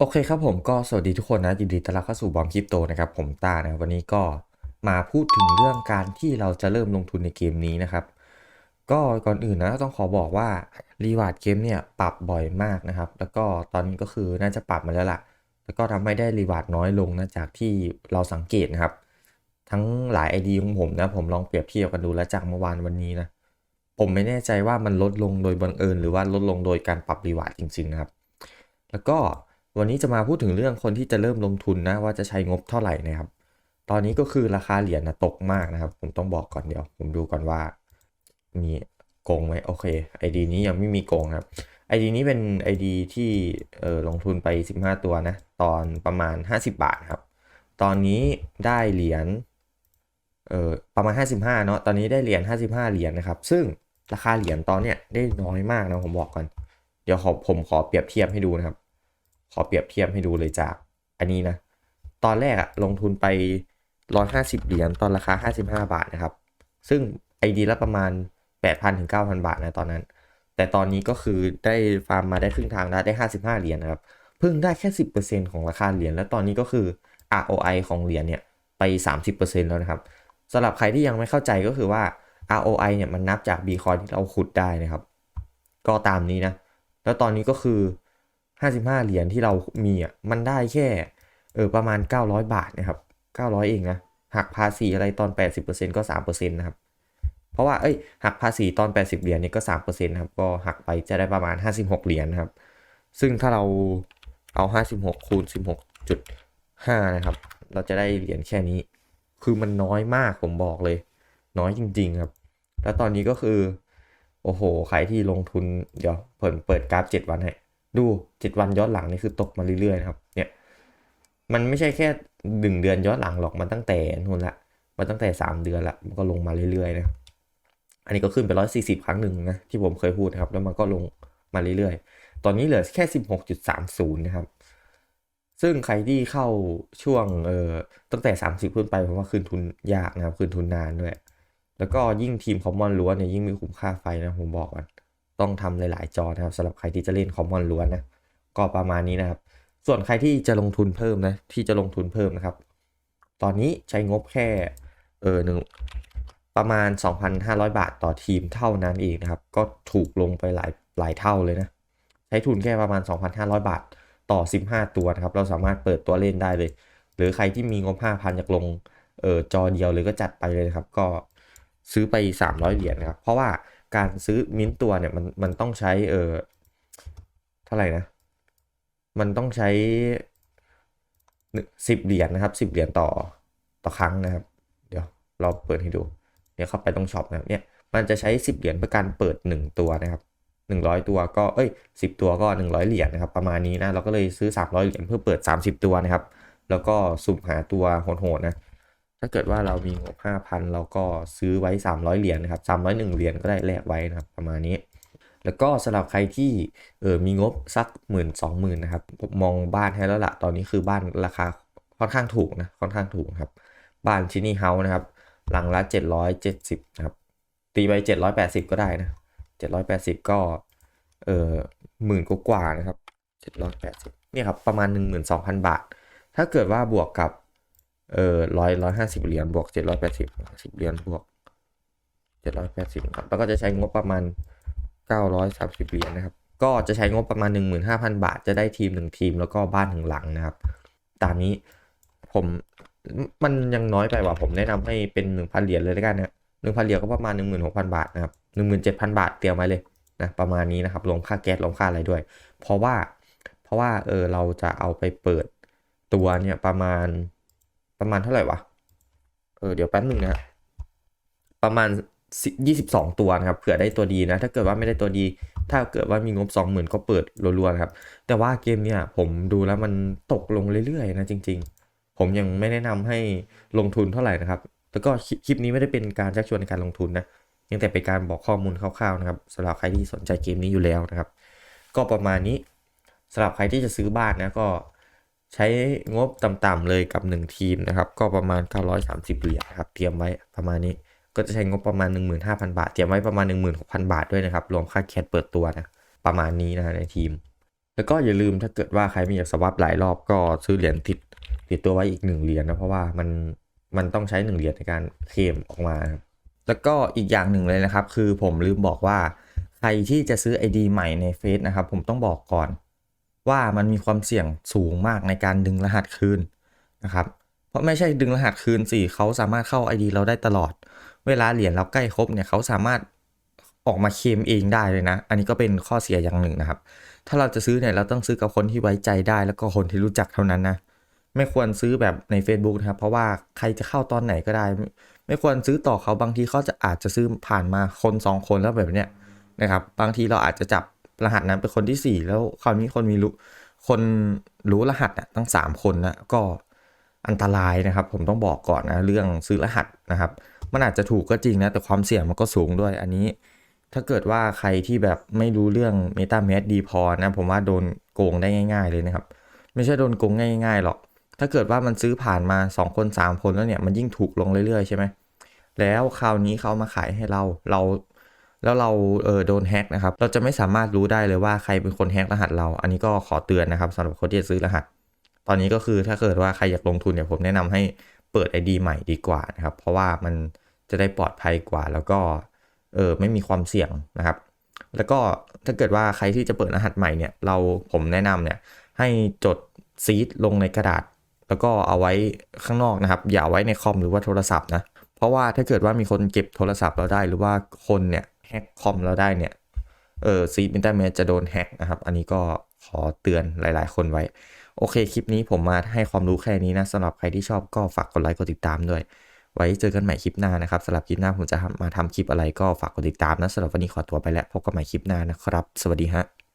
โอเคครับผมก็สวัสดีทุกคนนะยินดีต้อนรับเข้าสู่บอมคริปโตนะครับผมตานะครับวันนี้ก็มาพูดถึงเรื่องการที่เราจะเริ่มลงทุนในเกมนี้นะครับ ก็ก่อนอื่นนะต้องขอบอกว่ารีวาร์ดเกมเนี่ยปรับบ่อยมากนะครับ แล้วก็ตอนนี้ก็คือน่าจะปรับมาแล้วล่ะ แล้วก็ทำให้ได้รีวาร์ดน้อยลงนะจากที่เราสังเกตนะครับ ทั้งหลาย ID ของผมนะผมลองเปรียบเทียบกันดูแล้วจากเมื่อวานวันนี้นะผมไม่แน่ใจว่ามันลดลงโดยบังเอิญหรือว่าลดลงโดยการปรับรีวาร์ดจริงๆนะครับ แล้วก็ วันนี้จะมาพูดถึงเรื่องคนที่จะเริ่มลงทุนนะว่าจะใช้งบเท่าไหร่นะครับ ตอนนี้ก็คือราคาเหรียญนะตกมากนะครับ ผมต้องบอกก่อนเดี๋ยว ผมดูก่อนว่ามีโกงไหมโอเค ID นี้ยังไม่มีโกงครับ ID นี้เป็น ID ที่เออลงทุนไป 15 ตัวนะ ตอนประมาณ 50 บาทครับ ตอนนี้ได้เหรียญเออประมาณ 55 เนาะตอนนี้ได้เหรียญ55 เหรียญนะครับ ซึ่งราคาเหรียญตอนเนี้ยได้น้อยมากนะผมบอกก่อน เดี๋ยวขอผมขอเปรียบเทียบให้ดูนะครับ ขอเปรียบเทียบให้ดูเลยจากอันนี้นะ ตอนแรกอะลงทุนไป 150 เหรียญตอนราคา 55 บาทนะครับ ซึ่ง ID ละประมาณ 8,000ถึง9,000 บาทนะตอนนั้น แต่ตอนนี้ก็คือได้ฟาร์มมาได้ครึ่งทางแล้วได้ 55 เหรียญนะครับ เพิ่งได้แค่ 10%ของราคาเหรียญแล้วตอนนี้ก็คือ ROI ของเหรียญเนี่ยไป 30%แล้วนะครับสำหรับใครที่ยังไม่เข้าใจก็คือว่า ROI เนี่ยมันนับจากบีคอยที่เราขุดได้นะครับ ก็ตามนี้นะ แล้วตอนนี้ก็คือ 55 เหรียญที่เรามีอะมันได้แค่เออประมาณ 900 บาทนะครับ900 เองนะหักภาษีอะไรตอน 80%ก็ 3%นะครับเพราะว่าเอ้ยหักภาษีตอน 80 เหรียญนี่ก็ 3%นะครับก็หักไปจะได้ประมาณ 56 เหรียญนะครับ ซึ่งถ้าเราเอา 56 คูณ 16.5 นะครับ เราจะได้เหรียญแค่นี้ คือมันน้อยมากผมบอกเลย น้อยจริง ๆ ครับ แล้วตอนนี้ก็คือ โอ้โห ใครที่ลงทุน เดี๋ยวเปิดเปิดกราฟ 7 วันให้ ดู 7 วันย้อนหลังนี่คือตกมาเรื่อยๆนะครับ เนี่ย มันไม่ใช่แค่หนึ่งเดือนย้อนหลังหรอก มันตั้งแต่นู่นละ มันตั้งแต่ 3 เดือนละ มันก็ลงมาเรื่อยๆนะ อันนี้ก็ขึ้นไป 140 ครั้งหนึ่งนะ ที่ผมเคยพูดนะครับ แล้วมันก็ลงมาเรื่อยๆ ตอนนี้เหลือแค่ 16.30 นะครับ ซึ่งใครที่เข้าช่วงเอ่อตั้งแต่ 30 ขึ้นไปผมว่าคืนทุนยากนะครับ คืนทุนนานด้วย แล้วก็ยิ่งทีมคอมมอนล้วนเนี่ยยิ่งมีคุ้มค่าไฟนะผมบอกก่อน ต้องทำหลาย ๆ จอนะครับสำหรับใครที่จะเล่นคอมมอนล้วนนะก็ประมาณนี้นะครับ ส่วนใครที่จะลงทุนเพิ่มนะที่จะลงทุนเพิ่มนะครับ ตอนนี้ใช้งบแค่เออหนึ่งประมาณ 2,500 บาทต่อทีมเท่านั้นเองนะครับ ก็ถูกลงไปหลายหลายเท่าเลยนะใช้ทุนแค่ประมาณ 2,500 บาทต่อ 15 ตัวนะครับ เราสามารถเปิดตัวเล่นได้เลย หรือใครที่มีงบ 5,000อยากลงเออจอเดียวเลยก็จัดไปเลยนะครับ ก็ซื้อไป 300 เหรียญนะครับ เพราะว่า การซื้อมิ้นตัวเนี่ยมันมันต้องใช้เออเท่าไหร่นะ มันต้องใช้สิบเหรียญนะครับสิบเหรียญต่อต่อครั้งนะครับ เดี๋ยวเราเปิดให้ดูเดี๋ยวเข้าไปตรงช็อปนะเนี่ยมันจะใช้10เหรียญเพื่อการเปิด1ตัวนะครับ100ตัวก็เอ้ย10ตัวก็100เหรียญนะครับประมาณนี้นะเราก็เลยซื้อ300เหรียญเพื่อเปิด30ตัวนะครับ แล้วก็สุ่มหาตัวโหดๆนะ ถ้าเกิดว่าเรามีงบ5,000เราก็ซื้อไว้ 300 เหรียญนะครับ301เหรียญก็ได้แลกไว้นะครับประมาณนี้ แล้วก็สำหรับใครที่เออมีงบสักหมื่นสองหมื่นนะครับมองบ้านให้แล้วละตอนนี้คือบ้านราคาค่อนข้างถูกนะค่อนข้างถูกครับ บ้านชินี่เฮาส์นะครับ หลังละ770นะครับตีไป 780 ก็ได้นะ 780 ก็เออหมื่นกว่านะครับ780เนี่ยครับประมาณ 12,000 บาท ถ้าเกิดว่าบวกกับ เออร้อยร้อยห้าสิบเหรียญบวกเจ็ดร้อยแปดสิบสิบเหรียญบวกเจ็ดร้อยแปดสิบครับแล้วก็จะใช้งบประมาณเก้าร้อยสามสิบเหรียญนะครับ ก็จะใช้งบประมาณหนึ่งหมื่นห้าพันบาท จะได้ทีมหนึ่งทีมแล้วก็บ้านหนึ่งหลังนะครับ ตามนี้ผมมันยังน้อยไปว่ะผมแนะนำให้เป็นหนึ่งพันเหรียญเลยแล้วกันนะหนึ่งพันเหรียญก็ประมาณหนึ่งหมื่นหกพันบาทนะครับหนึ่งหมื่นเจ็ดพันบาทเตรียมไว้เลยนะประมาณนี้นะครับรวมค่าแก๊สรวมค่าอะไรด้วย เพราะว่าเพราะว่าเออเราจะเอาไปเปิดตัวเนี่ยประมาณ ประมาณเท่าไหร่วะ เออเดี๋ยวแป๊บหนึ่งนะประมาณ 22 ตัวนะครับเผื่อได้ตัวดีนะ ถ้าเกิดว่าไม่ได้ตัวดี ถ้าเกิดว่ามีงบ 20,000 ก็เปิดรัวๆนะครับ แต่ว่าเกมเนี่ยผมดูแล้วมันตกลงเรื่อยๆนะจริง ๆ ผมยังไม่แนะนำให้ลงทุนเท่าไหร่นะครับ แล้วก็คลิปนี้ไม่ได้เป็นการชักชวนในการลงทุนนะยังแต่เป็นการบอกข้อมูลคร่าวๆนะครับสำหรับใครที่สนใจเกมนี้อยู่แล้วนะครับ ก็ประมาณนี้สำหรับใครที่จะซื้อบ้านนะก็ ใช้งบต่ำๆเลยกับ 1 ทีมนะครับ ก็ประมาณ 930 เหรียญครับเตรียมไว้ประมาณนี้ ก็จะใช้งบประมาณ 15,000 บาท เตรียมไว้ประมาณ 16,000 บาทด้วยนะครับ รวมค่าแคทเปิดตัวนะประมาณนี้นะในทีม แล้วก็อย่าลืมถ้าเกิดว่าใครไม่อยากสวับหลายรอบก็ซื้อเหรียญติดติดตัวไว้อีกหนึ่งเหรียญนะเพราะว่ามันมันต้องใช้หนึ่งเหรียญในการเคลมออกมา แล้วก็อีกอย่างหนึ่งเลยนะครับ คือผมลืมบอกว่าใครที่จะซื้อ ID ใหม่ในเฟซนะครับ ผมต้องบอกก่อน ว่ามันมีความเสี่ยงสูงมากในการดึงรหัสคืนนะครับ เพราะไม่ใช่ดึงรหัสคืนสิเขาสามารถเข้า ID เราได้ตลอด เวลาเหรียญเราใกล้ครบเนี่ยเขาสามารถออกมาเคลมเองได้เลยนะ อันนี้ก็เป็นข้อเสียอย่างหนึ่งนะครับ ถ้าเราจะซื้อเนี่ยเราต้องซื้อกับคนที่ไว้ใจได้ แล้วก็คนที่รู้จักเท่านั้นนะ ไม่ควรซื้อแบบใน Facebook นะครับ เพราะว่าใครจะเข้าตอนไหนก็ได้ ไม่ควรซื้อต่อเขาบางทีเขาจะอาจจะซื้อผ่านมาคนสองคนแล้วแบบเนี้ยนะครับ บางทีเราอาจจะจับ รหัสนั้นเป็นคนที่สี่แล้วคราวนี้คนมีรู้คนรู้รหัสอะตั้งสามคนนะก็อันตรายนะครับ ผมต้องบอกก่อนนะเรื่องซื้อรหัสนะครับ มันอาจจะถูกก็จริงนะแต่ความเสี่ยงมันก็สูงด้วยอันนี้ ถ้าเกิดว่าใครที่แบบไม่รู้เรื่อง Meta m a s ดีพอนะผมว่าโดนโกงได้ง่าย ๆ เลยนะครับ ไม่ใช่โดนโกงง่ายๆหรอก ถ้าเกิดว่ามันซื้อผ่านมา 2 คน 3 คนแล้วเนี่ยมันยิ่งถูกลงเรื่อยๆใช่ไหมแล้วคราวนี้เขามาขายให้เราเรา แล้วเราเออโดนแฮกนะครับ เราจะไม่สามารถรู้ได้เลยว่าใครเป็นคนแฮกรหัสเรา อันนี้ก็ขอเตือนนะครับสำหรับคนที่จะซื้อรหัส ตอนนี้ก็คือถ้าเกิดว่าใครอยากลงทุนเนี่ยผมแนะนำให้เปิด ID ใหม่ดีกว่านะครับ เพราะว่ามันจะได้ปลอดภัยกว่า แล้วก็เออไม่มีความเสี่ยงนะครับ แล้วก็ถ้าเกิดว่าใครที่จะเปิดรหัสใหม่เนี่ย เราผมแนะนำเนี่ยให้จดซีดลงในกระดาษ แล้วก็เอาไว้ข้างนอกนะครับ อย่าไว้ในคอมหรือว่าโทรศัพท์นะ เพราะว่าถ้าเกิดว่ามีคนเก็บโทรศัพท์เราได้หรือว่าคนเนี่ย แฮกคอมเราได้เนี่ย เออซีดอินเตอร์เน็ตจะโดนแฮกนะครับ อันนี้ก็ขอเตือนหลาย ๆ คนไว้ โอเค คลิปนี้ผมมาให้ความรู้แค่นี้นะสำหรับใครที่ชอบก็ฝากกดไลค์กดติดตามด้วย ไว้เจอกันใหม่คลิปหน้านะครับสำหรับคลิปหน้าผมจะมาทำคลิปอะไรก็ฝากกดติดตามนะสำหรับวันนี้ขอตัวไปแล้วพบกันใหม่คลิปหน้านะครับ สวัสดีฮะ